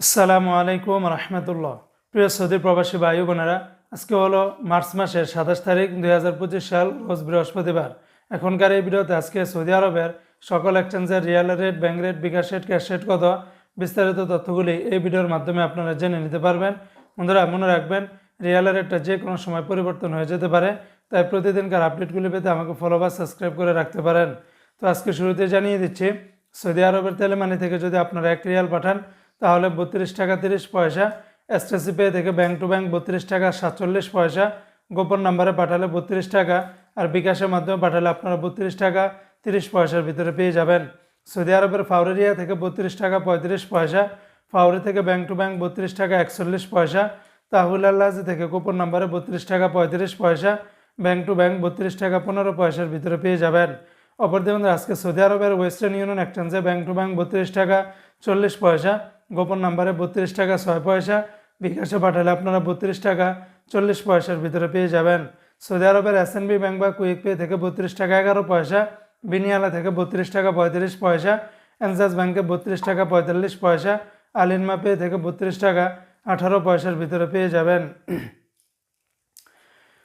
আসসালামু আলাইকুম রহমতুল্লাহ। প্রিয় সৌদি প্রবাসী ভাই বোনেরা, আজকে হলো মার্চ মাসের সাতাশ তারিখ দুই হাজার পঁচিশ সাল, রোজ বৃহস্পতিবার। এখনকার এই ভিডিওতে আজকে সৌদি আরবের সকল এক্সচেঞ্জের riyal rate bank rate, bKash rate, cash rate কত, বিস্তারিত তথ্যগুলি এই ভিডিওর মাধ্যমে আপনারা জেনে নিতে পারবেন। বন্ধুরা, মনে রাখবেন, রিয়াল রেটটা যে কোনো সময় পরিবর্তন হয়ে যেতে পারে, তাই প্রতিদিনকার আপডেটগুলি পেতে আমাকে ফলো বা সাবস্ক্রাইব করে রাখতে পারেন। তো আজকে শুরুতে জানিয়ে দিচ্ছি, সৌদি আরবের তেলেমানি থেকে যদি আপনারা এক রিয়াল পাঠান তাহলে বত্রিশ টাকা তিরিশ পয়সা। এসটিসি পে থেকে ব্যাংক টু ব্যাংক বত্রিশ টাকা সাতচল্লিশ পয়সা। গোপন নাম্বারে পাঠালে বত্রিশ টাকা আর বিকাশের মাধ্যমে পাঠালে আপনারা বত্রিশ টাকা তিরিশ পয়সার ভিতরে পেয়ে যাবেন। সৌদি আরবের ফাউরেরিয়া থেকে বত্রিশ টাকা পঁয়ত্রিশ পয়সা। ফাউরি থেকে ব্যাংক টু ব্যাংক বত্রিশ টাকা একচল্লিশ পয়সা। তাহুল আল্লাজি থেকে গোপন নাম্বারে বত্রিশ টাকা পঁয়ত্রিশ পয়সা। ব্যাংক টু ব্যাংক বত্রিশ টাকা পনেরো পয়সার ভিতরে পেয়ে যাবেন। অপরদিকে আজকে সৌদি আরবের ওয়েস্টার্ন ইউনিয়ন এক্সচেঞ্জে ব্যাংক টু ব্যাংক বত্রিশ টাকা চল্লিশ পয়সা। গোপন নাম্বারে বত্রিশ টাকা ছয় পয়সা, বিকাশে পাঠালে আপনারা বত্রিশ টাকা চল্লিশ পয়সার ভিতরে পেয়ে যাবেন। সৌদি আরবের এস ব্যাংক বা কুইক পে থেকে বত্রিশ টাকা এগারো পয়সা, বিনিয়ালা থেকে বত্রিশ টাকা পঁয়ত্রিশ পয়সা, এনজাস ব্যাংকে বত্রিশ টাকা পঁয়তাল্লিশ পয়সা, আলিনমা পে থেকে বত্রিশ টাকা আঠারো পয়সার ভিতরে পেয়ে যাবেন।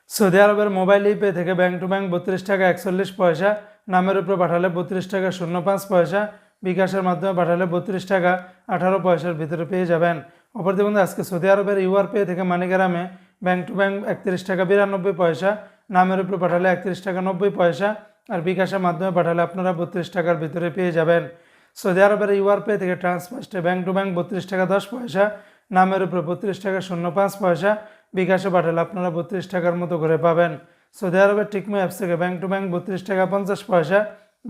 সৌদি আরবের মোবাইল ইপে থেকে ব্যাংক টু ব্যাংক বত্রিশ টাকা একচল্লিশ পয়সা, নামের উপরে পাঠালে বত্রিশ টাকা শূন্য পাঁচ পয়সা বিকাশের মাধ্যমে পাঠালে বত্রিশ টাকা আঠারো পয়সার ভিতরে পেয়ে যাবেন। অপরদিকে বন্ধু, আজকে সৌদি আরবের ইউআর পে থেকে মানিগ্রামে ব্যাংক টু ব্যাংক একত্রিশ টাকা বিরানব্বই পয়সা, নামের উপরে পাঠালে একত্রিশ টাকা নব্বই পয়সা আর বিকাশের মাধ্যমে পাঠালে আপনারা বত্রিশ টাকার ভিতরে পেয়ে যাবেন। সৌদি আরবের ইউআর পে থেকে ট্রান্সফার্স্টে ব্যাংক টু ব্যাংক বত্রিশ টাকা দশ পয়সা, নামের উপরে বত্রিশ টাকা শূন্য পাঁচ পয়সা, বিকাশে পাঠালে আপনারা বত্রিশ টাকার মতো করে পাবেন। সৌদি আরবের টিকমো অ্যাপস থেকে ব্যাংক টু ব্যাংক বত্রিশ টাকা পঞ্চাশ পয়সা,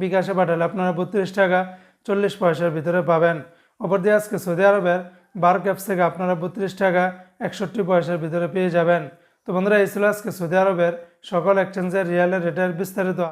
বিকাশে পাঠালে আপনারা বত্রিশ টাকা চল্লিশ পয়সার ভিতরে পাবেন। অপর দিয়ে আজকে সৌদি আরবের বার্ক অ্যাপস থেকে আপনারা বত্রিশ টাকা একষট্টি পয়সার ভিতরে পেয়ে যাবেন। তো বন্ধুরা, এই ছিল আজকে সৌদি আরবের সকল এক্সচেঞ্জের রিয়ালের রেটের বিস্তারিত